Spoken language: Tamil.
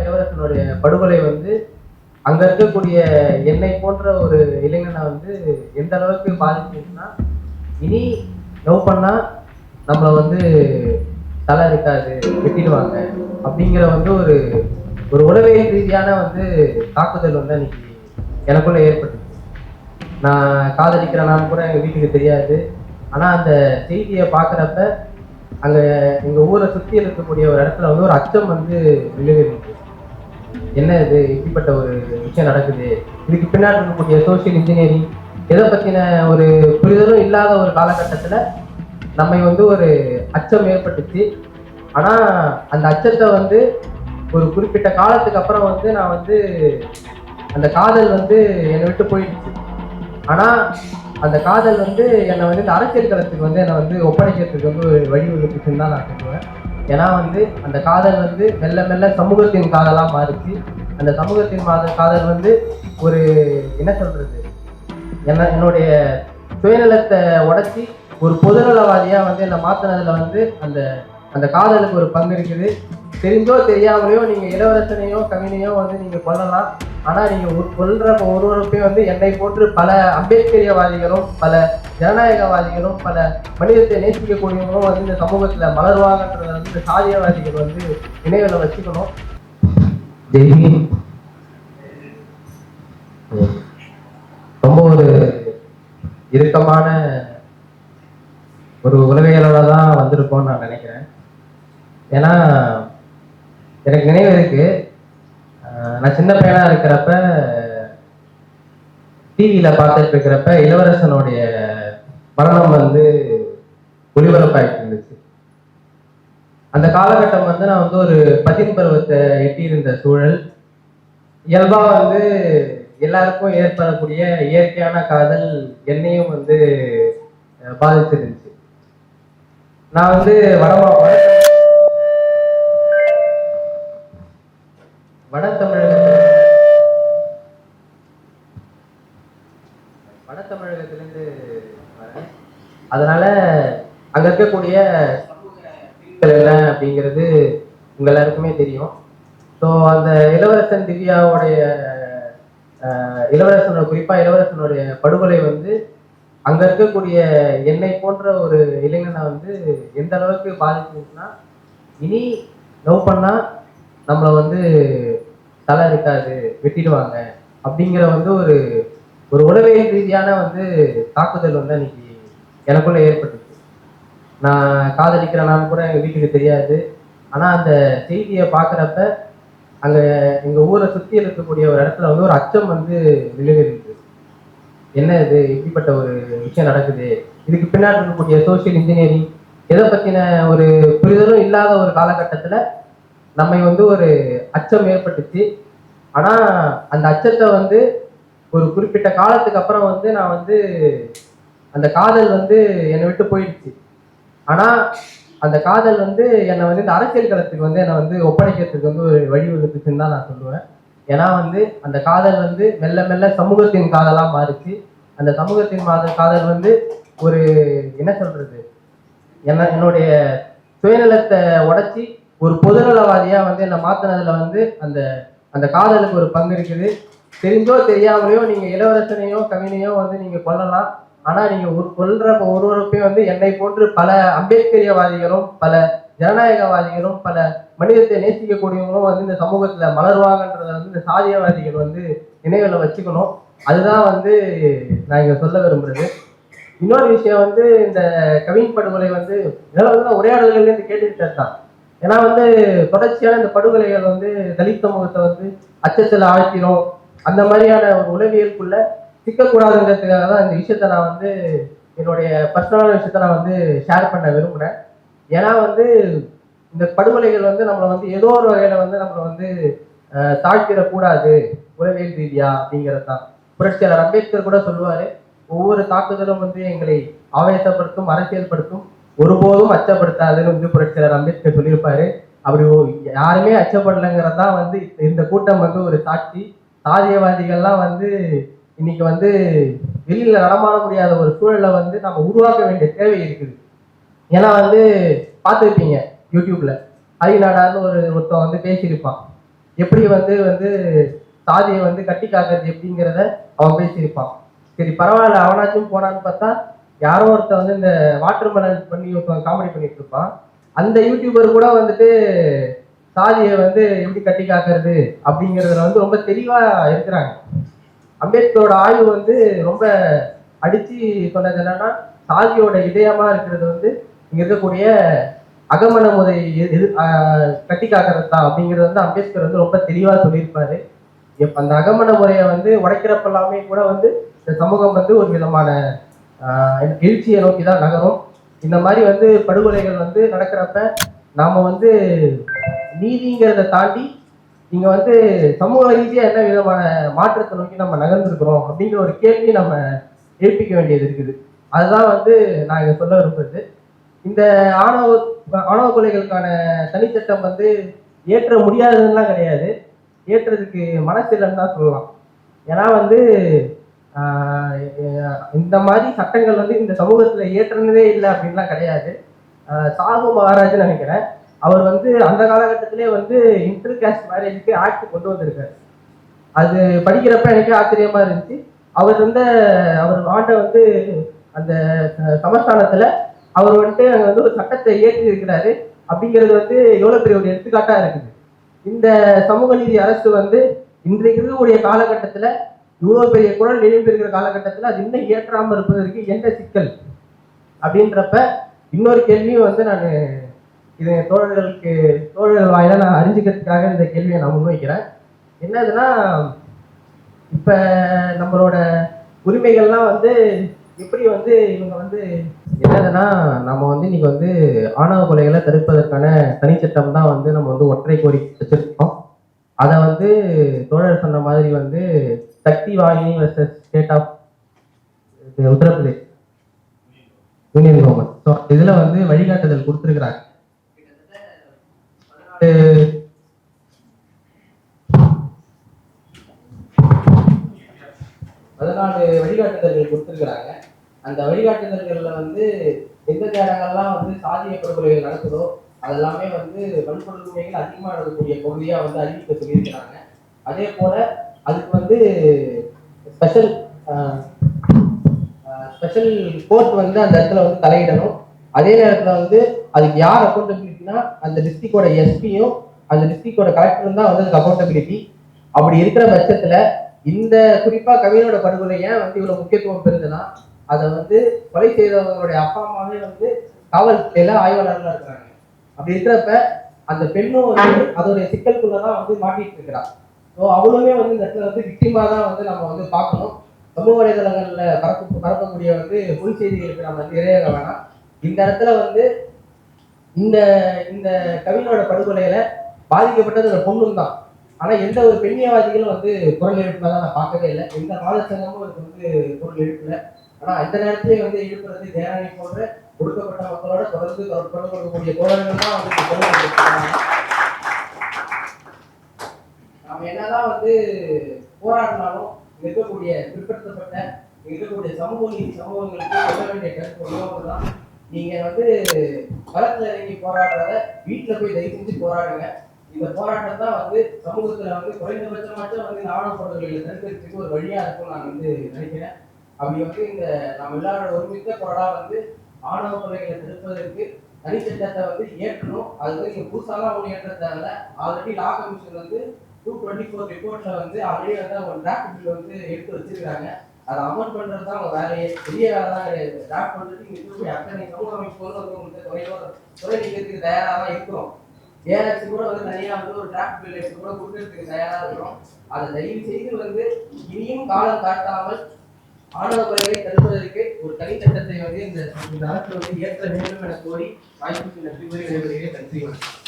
இளவரசனுடைய படுகொலை வந்து அங்க இருக்கக்கூடிய என்னை போன்ற ஒரு இளைஞனை வந்து எந்த அளவுக்கு பாதிச்சுன்னா இனி லவ் பண்ணா நம்மள வந்து தலை இருக்காது வெட்டிடுவாங்க. அப்படிங்கிற வந்து ஒரு ஒரு உளவியல் ரீதியான வந்து தாக்குதல் வந்து அன்னைக்கு எனக்குள்ள ஏற்பட்டுச்சு. நான் காதலிக்கிறனாலும் கூட எங்க வீட்டுக்கு தெரியாது. ஆனா அந்த செய்தியை பார்க்குறப்ப அங்க எங்க ஊரை சுத்தி இருக்கக்கூடிய ஒரு இடத்துல வந்து ஒரு அச்சம் வந்து விழுகுது. என்ன இது இப்படிப்பட்ட ஒரு விஷயம் நடக்குது? இதுக்கு பின்னாடி இருக்கக்கூடிய சோசியல் இன்ஜினியரிங் எதை பற்றின ஒரு புரிதலும் இல்லாத ஒரு காலகட்டத்தில் நம்மை வந்து ஒரு அச்சம் ஏற்பட்டுச்சு. ஆனால் அந்த அச்சத்தை வந்து ஒரு குறிப்பிட்ட காலத்துக்கு அப்புறம் வந்து நான் வந்து அந்த காதல் வந்து என்னை விட்டு போயிடுச்சு. ஆனால் அந்த காதல் வந்து என்னை வந்து இந்த அரசியல் களத்துக்கு வந்து என்னை வந்து ஒப்படைக்கிறதுக்கு வந்து ஒரு வழிவகுத்துச்சுன்னு தான் நான் சொல்லுவேன். ஏன்னா வந்து அந்த காதல் வந்து மெல்ல மெல்ல சமூகத்தின் காதலாக மாறிச்சு. அந்த சமூகத்தின் மாத காதல் வந்து ஒரு என்ன சொல்றது? என்ன என்னுடைய சுயநலத்தை உடைச்சி ஒரு பொதுநலவாதியாக வந்து என்னை மாத்தினதுல வந்து அந்த அந்த காதலுக்கு ஒரு பங்கு இருக்குது. தெரிஞ்சோ தெரியாமலையோ நீங்கள் இளவரசனையோ கவினையோ வந்து நீங்கள் கொல்லலாம். ஆனால் நீங்கள் ஒரு கொல்ற ஒருவருப்பே வந்து என்னை போன்று பல அம்பேத்கரியவாதிகளும் பல ஜனநாயகவாதிகளும் பல மனிதத்தை நேசிக்கக்கூடியவங்களும் வந்து இந்த சமூகத்தில் மலர்வாங்கன்றத வந்து இந்த சாதியவாதிகள் வந்து நினைவில் வச்சுக்கணும். ஜெய்ஹிந்த். ரொம்ப ஒரு இறுக்கமான ஒரு உளவியலோட தான் வந்திருக்கோம்னு நான் நினைக்கிறேன். ஏன்னா எனக்கு நினைவு இருக்கு. நான் சின்ன பையனா இருக்கிறப்ப டிவியில பார்த்துட்டு இருக்கிறப்ப இளவரசனுடைய மரணம் வந்து ஒளிபரப்பாயிட்டு இருந்துச்சு அந்த காலகட்டம் வந்து நான் வந்து ஒரு பதின் பருவத்தை எட்டியிருந்த சூழல். இயல்பா வந்து எல்லாருக்கும் ஏற்படக்கூடிய இயற்கையான காதல் என்னையும் வந்து பாதிச்சிருந்துச்சு. நான் வந்து வடமா வட வட வட தமிழகத்திலிருந்து வரேன். அதனால அங்க இருக்கக்கூடிய சமூக என்ன அப்படிங்கிறது உங்க எல்லாருக்குமே தெரியும். ஸோ அந்த இளவரசன் திவ்யாவுடைய இளவரசனோட குறிப்பா இளவரசனுடைய படுகொலை வந்து அங்க இருக்கக்கூடிய என்னை போன்ற ஒரு இளைஞனை வந்து எந்த அளவுக்கு பாதிச்சுன்னா இனி லவ் பண்ணா நம்மளை வந்து தலை இருக்காது வெட்டிடுவாங்க. அப்படிங்கிற வந்து ஒரு ஒரு உளவியல் ரீதியான வந்து தாக்குதல் வந்து அன்னைக்கு எனக்குள்ள ஏற்பட்டுச்சு. நான் காதலிக்கிறனாலும் கூட எங்கள் வீட்டுக்கு தெரியாது. ஆனால் அந்த செய்தியை பார்க்குறப்ப அங்கே எங்கள் ஊரை சுற்றி இருக்கக்கூடிய ஒரு இடத்துல வந்து ஒரு அச்சம் வந்து விழுகுது என்ன இது? இப்படிப்பட்ட ஒரு விஷயம் நடக்குது. இதுக்கு பின்னாடி இருக்கக்கூடிய சோஷியல் இன்ஜினியரிங் எதை பற்றின ஒரு புரிதலும் இல்லாத ஒரு காலகட்டத்தில் நம்மை வந்து ஒரு அச்சம் ஏற்பட்டுச்சு. ஆனா அந்த அச்சத்தை வந்து ஒரு குறிப்பிட்ட காலத்துக்கு அப்புறம் வந்து நான் வந்து அந்த காதல் வந்து என்னை விட்டு போயிடுச்சு. ஆனா அந்த காதல் வந்து என்னை வந்து இந்த அரசியல் களத்துக்கு வந்து என்னை வந்து ஒப்படைக்கிறதுக்கு வந்து ஒரு வழிவகுத்துச்சுன்னு தான் நான் சொல்லுவேன். ஏன்னா வந்து அந்த காதல் வந்து மெல்ல மெல்ல சமூகத்தின் காதலா மாறிச்சு. அந்த சமூகத்தின் மாத காதல் வந்து ஒரு என்ன சொல்றது? என்ன என்னுடைய சுயநலத்தை உடச்சி ஒரு பொதுநலவாதியா வந்து என்னை மாத்தினதுல வந்து அந்த அந்த காதலுக்கு ஒரு பங்கு இருக்குது. தெரிஞ்சோ தெரியாமலையோ நீங்க இளவரசனையோ கவினையோ வந்து நீங்க கொல்லலாம். ஆனா நீங்க ஒரு கொல்ற ஒருவருக்கையும் வந்து என்னை போன்று பல அம்பேத்கரியவாதிகளும் பல ஜனநாயகவாதிகளும் பல மனிதத்தை நேசிக்கக்கூடியவங்களும் வந்து இந்த சமூகத்துல மலர்வாங்கன்றத வந்து இந்த சாதியவாதிகள் வந்து நினைவுல வச்சுக்கணும். அதுதான் வந்து நான் இங்க சொல்ல விரும்புறது. இன்னொரு விஷயம் வந்து இந்த கவின் படுகொலை வந்து இதெல்லாம் வந்து நான் உரையாடல்கள்ல தான் ஏன்னா வந்து தொடர்ச்சியான இந்த படுகொலைகள் வந்து தலித் சமூகத்தை வந்து அச்சத்தில் ஆழ்த்திடும் அந்த மாதிரியான ஒரு உளவியலுக்குள்ள சிக்கக்கூடாதுங்கிறதுக்காக தான் இந்த விஷயத்த நான் வந்து என்னுடைய பர்சனலான விஷயத்த நான் வந்து ஷேர் பண்ண விரும்புகிறேன் ஏன்னா வந்து இந்த படுகொலைகள் வந்து நம்மளை வந்து ஏதோ ஒரு வகையில வந்து நம்மளை வந்து தாழ்த்திடக்கூடாது உளவியல் ரீதியா அப்படிங்கிறது தான். புரட்சியாளர் அம்பேத்கர் கூட சொல்லுவாரு ஒவ்வொரு தாக்குதலும் வந்து எங்களை ஆவேசப்படுத்தும் அரசியல்படுத்தும். ஒருபோதும் அச்சப்படுத்தாதுன்னு வந்து புரட்சியாளர் அம்பேத்கர் சொல்லியிருப்பாரு. அப்படி யாருமே அச்சப்படலைங்கிறது தான் வந்து இந்த கூட்டம் வந்து ஒரு சாட்சி. சாதியவாதிகள்லாம் வந்து இன்னைக்கு வந்து வெளியில நடமாட முடியாத ஒரு சூழலை வந்து நம்ம உருவாக்க வேண்டிய தேவை இருக்குது. ஏன்னா வந்து பார்த்துருப்பீங்க யூடியூப்ல. ஹரிநாடான்னு ஒரு ஒருத்தன் வந்து பேசியிருப்பான். எப்படி வந்து வந்து சாதியை வந்து கட்டி காக்கிறது எப்படிங்கிறத அவன் பேசியிருப்பான். சரி பரவாயில்ல அவனாச்சும் போனான்னு பார்த்தா யாரோ ஒருத்தன் வந்து இந்த வாட்டர் மெலன் பண்ணி காமெடி பண்ணிட்டு இருப்பான். அந்த யூடியூபர் கூட வந்துட்டு சாதியை வந்து எப்படி கட்டி காக்கிறது அப்படிங்கிறதுல வந்து ரொம்ப தெளிவா இருக்கிறாங்க. அம்பேத்கரோட ஆய்வு வந்து ரொம்ப அடிச்சு சொன்னது என்னன்னா சாதியோட இதயமா இருக்கிறது வந்து இங்க இருக்கக்கூடிய அகமன முறை எது- எது கட்டி காக்கிறது தான் அப்படிங்கிறது வந்து அம்பேத்கர் வந்து ரொம்ப தெளிவா சொல்லியிருப்பாரு. அந்த அகமன முறையை வந்து உடைக்கிறப்ப எல்லாமே கூட வந்து இந்த சமூகம் வந்து ஒரு விதமான எழுச்சியை நோக்கி தான் நகரும். இந்த மாதிரி வந்து படுகொலைகள் வந்து நடக்கிறப்ப நாம் வந்து நீதிங்கிறத தாண்டி இங்கே வந்து சமூக ரீதியாக என்ன விதமான மாற்றத்தை நோக்கி நம்ம நகர்ந்துருக்கிறோம் அப்படிங்கிற ஒரு கேள்வி நம்ம எழுப்பிக்க வேண்டியது இருக்குது. அதுதான் வந்து நான் இதை சொல்ல விரும்புறது. இந்த ஆணவ ஆணவ கொலைகளுக்கான தனிச்சட்டம் வந்து ஏற்ற முடியாததுலாம் கிடையாது. ஏற்றுறதுக்கு மனசு இல்லைன்னு தான் சொல்லலாம். ஏன்னா வந்து இந்த மாதிரி சட்டங்கள் வந்து இந்த சமூகத்துல ஏற்றுனதே இல்லை அப்படின்லாம் கிடையாது. சாகு மகாராஜ்னு நினைக்கிறேன். அவர் வந்து அந்த காலகட்டத்திலே வந்து இன்டர் கேஸ்ட் மேரேஜுக்கு ஆக்ட் கொண்டு வந்திருக்காரு. அது படிக்கிறப்ப எனக்கு ஆச்சரியமா இருந்துச்சு. அவர் வந்து அவர் நாட்டை வந்து அந்த சமஸ்தானத்துல அவர் வந்துட்டு அங்க வந்து ஒரு சட்டத்தை ஏற்றி இருக்கிறாரு அப்படிங்கிறது வந்து எவ்வளவு பெரிய ஒரு எடுத்துக்காட்டா இருக்குது. இந்த சமூக நீதி அரசு வந்து இன்றைக்கு இருக்கக்கூடிய காலகட்டத்துல இவ்வளோ பெரிய குரல் எழுப்பி இருக்கிற காலகட்டத்துல அது இன்னும் ஏற்றாமல் இருப்பதற்கு என்ன சிக்கல்? அப்படின்றப்ப இன்னொரு கேள்வியும் வந்து நான் இது தோழர்களுக்கு தோழர்கள் வாயில நான் அறிஞ்சிக்கிறதுக்காக இந்த கேள்வியை நான் முன்வைக்கிறேன். என்னதுன்னா இப்ப நம்மளோட உரிமைகள்லாம் வந்து எப்படி வந்து இவங்க வந்து என்னதுன்னா நம்ம வந்து இன்னைக்கு வந்து ஆணவ கொலைகளை தடுப்பதற்கான தனிச்சட்டம் தான் வந்து நம்ம வந்து ஒற்றை கோரி வச்சிருக்கோம். அதை வந்து தோழர் சொன்ன மாதிரி வந்து Shakti Vahini versus state of Uttar Pradesh. Union government so இதுல வந்து வழிகாட்டுதல் கொடுத்துருக்குறாங்க. பதினாலு வழிகாட்டுதல்கள் கொடுத்துருக்குறாங்க. அந்த வழிகாட்டுதல்கள்ல வந்து எந்தெந்த இடங்கள்லாம் வந்து சாதிய படுகொலைகள் நடக்குதோ அதெல்லாமே வந்து வன்கொடுமைகள் அதிகமாக நடக்கக்கூடிய பகுதியாக வந்து அறிவிக்க சொல்லியிருக்கிறாங்க. அதே போல அதுக்கு வந்து ஸ்பெஷல் ஸ்பெஷல் கோர்ட் வந்து அந்த இடத்துல வந்து தலையிடணும். அதே நேரத்தில் வந்து அதுக்கு யார் அக்கௌண்டபிலிட்டினா அந்த டிஸ்ட்ரிக்டோட எஸ்பியும் அந்த டிஸ்ட்ரிக்டோட கலெக்டரும் தான் வந்து அதுக்கு அக்கௌண்டபிலிட்டி அப்படி இருக்கிற பட்சத்தில் இந்த குறிப்பாக கவினோட படுகொலை ஏன் வந்து இவ்வளோ முக்கியத்துவம் பெறுதுன்னா அதை வந்து கொலை செய்தவங்களுடைய அப்பா அம்மாவே வந்து காவல்துறையில் ஆய்வாளர்களாக இருக்கிறாங்க. அப்படி இருக்கிறப்ப அந்த பெண்ணும் வந்து அதோடைய சிக்கலுக்குள்ளதான் வந்து மாட்டிட்டு இருக்கிறான் ஸோ அவளுமே வந்து இந்த இடத்துல வந்து விக்டிமாக தான் வந்து நம்ம வந்து பார்க்கணும். சமூக வலைதளங்களில் பரப்பு பரப்பக்கூடிய வந்து பொய் செய்திகளுக்கு நம்ம வந்து இரையாக வேணாம். இந்த இடத்துல வந்து இந்த இந்த கவினோட படுகொலையில பாதிக்கப்பட்டது அந்த பொண்ணும் தான். ஆனா எந்த ஒரு பெண்ணியவாதிகளும் வந்து குரல் எழுப்புனதா நான் பார்க்கவே இல்லை. எந்த மாதச்சங்கமும் அதுக்கு வந்து குரல் எழுப்பல. ஆனா அந்த நேரத்திலே வந்து எழுப்புறது தேனானி போன்ற ஒடுக்கப்பட்ட மக்களோட தொடர்ந்து தொடர்பு கொள்ளக்கூடிய தோழர்கள் தான் வந்து இந்த குரல் எழுப்புறாங்க. நாம என்னதான் வந்து போராடினாலும் இருக்கக்கூடிய பிற்படுத்தப்பட்ட இருக்கக்கூடிய சமூக நீதி சமூகங்களுக்கு சொல்ல வேண்டிய கருத்து தான் நீங்க வந்து களத்துல இறங்கி போராடுறத வீட்டுல போய் தயவு செஞ்சு போராடுங்க. இந்த போராட்டம் தான் வந்து சமூகத்துல வந்து குறைந்தபட்சமாச்சும் வந்து இந்த தடுக்கிறதுக்கு ஒரு வழியா இருக்கும் நான் வந்து நினைக்கிறேன். அப்படி வந்து இந்த நம்ம எல்லாரோட ஒருமித்த குரலா வந்து ஆணவ கொலைகளை தடுப்பதற்கு தனிச்சட்டத்தை வந்து ஏற்றணும் அது வந்து நீங்க புதுசாலாம் ஒன்று ஏற்ற தேவையில்ல ஆல்ரெடி லா கமிஷன் வந்து டூ டுவெண்ட்டி ஃபோர் ரிப்போர்ட்ல வந்து ஆல்ரெடி வந்து அவங்க டிராஃப்ட் பில் வந்து எடுத்து வச்சிருக்காங்க. அதை அமல் பண்றது தான் அவங்க வேலையே. பெரிய வேலை தான் கிடையாது. டிராஃப்ட் பண்றதுக்கு இங்க இருக்கக்கூடிய அத்தனை சமூக அமைப்புகளும் வந்து உங்களுக்கு துறையோ துறை நீக்கிறதுக்கு தயாராக தான் இருக்கிறோம் ஏஆர்எஸ் கூட வந்து தனியா வந்து ஒரு டிராஃப்ட் பில் எடுத்து கூட கொடுக்கறதுக்கு தயாராக இருக்கிறோம் அதை தயவு செய்து வந்து இனியும் காலம் காட்டாமல் ஆணவ கொலைகளை தடுப்பதற்கு ஒரு தனி சட்டத்தை வந்து இந்த இந்த அரசு வந்து ஏற்ற வேண்டும் என கோரி வாய்ப்புக்கு நன்றி கூறி நடைபெறுகிறேன் நன்றி வணக்கம்.